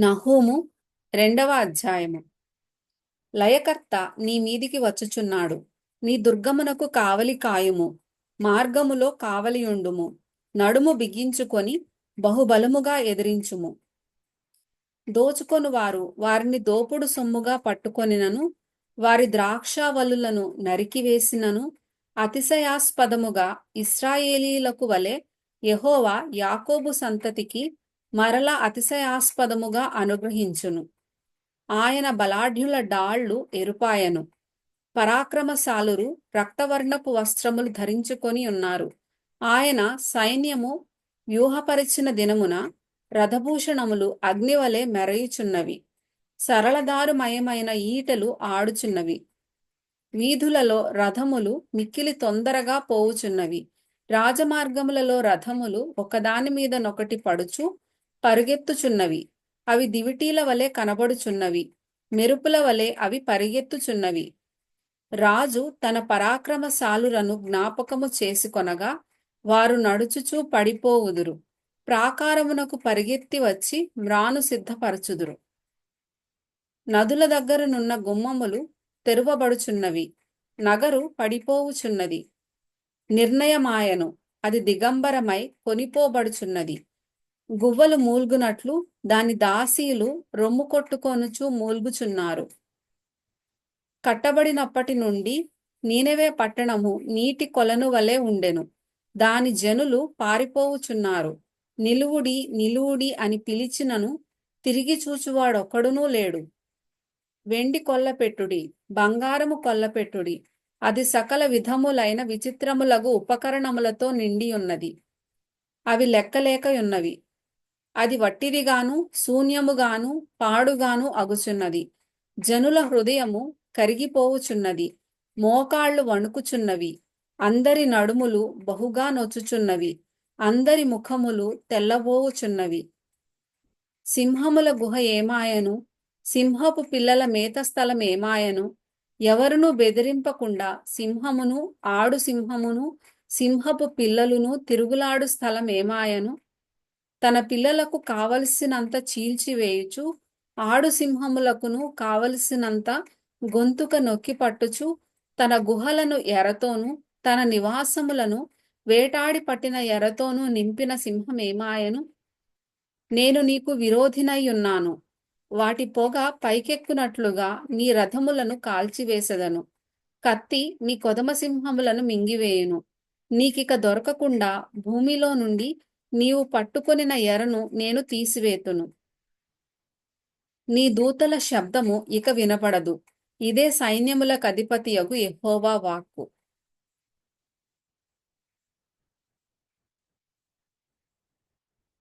నహూము రెండవ అధ్యాయము. లయకర్త నీ మీదికి వచ్చుచున్నాడు. నీ దుర్గమునకు కావలి కాయుము. మార్గములో కావలియుండుము. నడుము బిగించుకొని బహుబలముగా ఎదిరించుము. దోచుకొని వారు వారిని దోపుడు సొమ్ముగా పట్టుకొనినను వారి ద్రాక్షావలులను నరికివేసినను అతిశయాస్పదముగా ఇస్రాయేలీలకు వలె యెహోవా యాకోబు సంతతికి మరల అతిశయాస్పదముగా అనుగ్రహించును. ఆయన బలాఢ్యుల డాళ్ళు ఎరుపాయను. పరాక్రమశాలురు రక్తవర్ణపు వస్త్రములు ధరించుకొని ఉన్నారు. ఆయన సైన్యము వ్యూహపరిచిన దినమున రథభూషణములు అగ్నివలె మెరయుచున్నవి. సరళదారుమయమైన ఈటలు ఆడుచున్నవి. వీధులలో రథములు మిక్కిలి తొందరగా పోవుచున్నవి. రాజమార్గములలో రథములు ఒకదాని మీద నొకటి పడుచు పరుగెత్తుచున్నవి. అవి దివిటీల వలె కనబడుచున్నవి. మెరుపుల వలె అవి పరిగెత్తుచున్నవి. రాజు తన పరాక్రమశాలులను జ్ఞాపకము చేసుకొనగా వారు నడుచుచూ పడిపోవుదురు. ప్రాకారమునకు పరిగెత్తి వచ్చి మ్రాను సిద్ధపరచుదురు. నదుల దగ్గరనున్న గుమ్మములు తెరువబడుచున్నవి. నగరు పడిపోవుచున్నది. నిర్ణయమాయను. అది దిగంబరమై కొనిపోబడుచున్నది. గువ్వలు మూల్గునట్లు దాని దాసీలు రొమ్ము కొట్టుకొనుచు మూల్గుచున్నారు. కట్టబడినప్పటి నుండి నీనెవే పట్టణము నీటి కొలను వలె ఉండెను. దాని జనులు పారిపోవుచున్నారు. నిలువుడి నిలువుడి అని పిలిచినను తిరిగి చూచువాడొక్కడునూ లేడు. వెండి కొల్లపెట్టుడి బంగారము కొల్లపెట్టుడి అది సకల విధములైన విచిత్రములగు ఉపకరణములతో నిండి ఉన్నది అవి లెక్కలేకయున్నవి అది వట్టిదిగాను శూన్యముగాను పాడుగాను అగుచున్నది. జనుల హృదయము కరిగిపోవుచున్నది. మోకాళ్ళు వణుకుచున్నవి. అందరి నడుములు బహుగా నొచ్చుచున్నవి. అందరి ముఖములు తెల్లబోవుచున్నవి. సింహముల గుహ ఏమాయను? సింహపు పిల్లల మేత స్థలం ఏమాయను? ఎవరునూ బెదిరింపకుండా సింహమును ఆడు సింహమును సింహపు పిల్లలును తిరుగులాడు స్థలం ఏమాయను? తన పిల్లలకు కావలసినంత చీల్చివేయుచు ఆడు సింహములకును కావలసినంత గొంతుక నొక్కి పట్టుచు తన గుహలను ఎరతోనూ తన నివాసములను వేటాడి పట్టిన ఎరతోనూ నింపిన సింహమేమాయను. నేను నీకు విరోధినయ్యున్నాను. వాటి పొగ పైకెక్కునట్లుగా నీ రథములను కాల్చివేసెదను. కత్తి నీ కొదమ సింహములను మింగివేయును. నీకిక దొరకకుండా భూమిలో నుండి నీవు పట్టుకొనిన ఎరను నేను తీసివేతును. నీ దూతల శబ్దము ఇక వినపడదు. ఇదే సైన్యములకు అధిపతియగు ఎహోవా వాక్కు.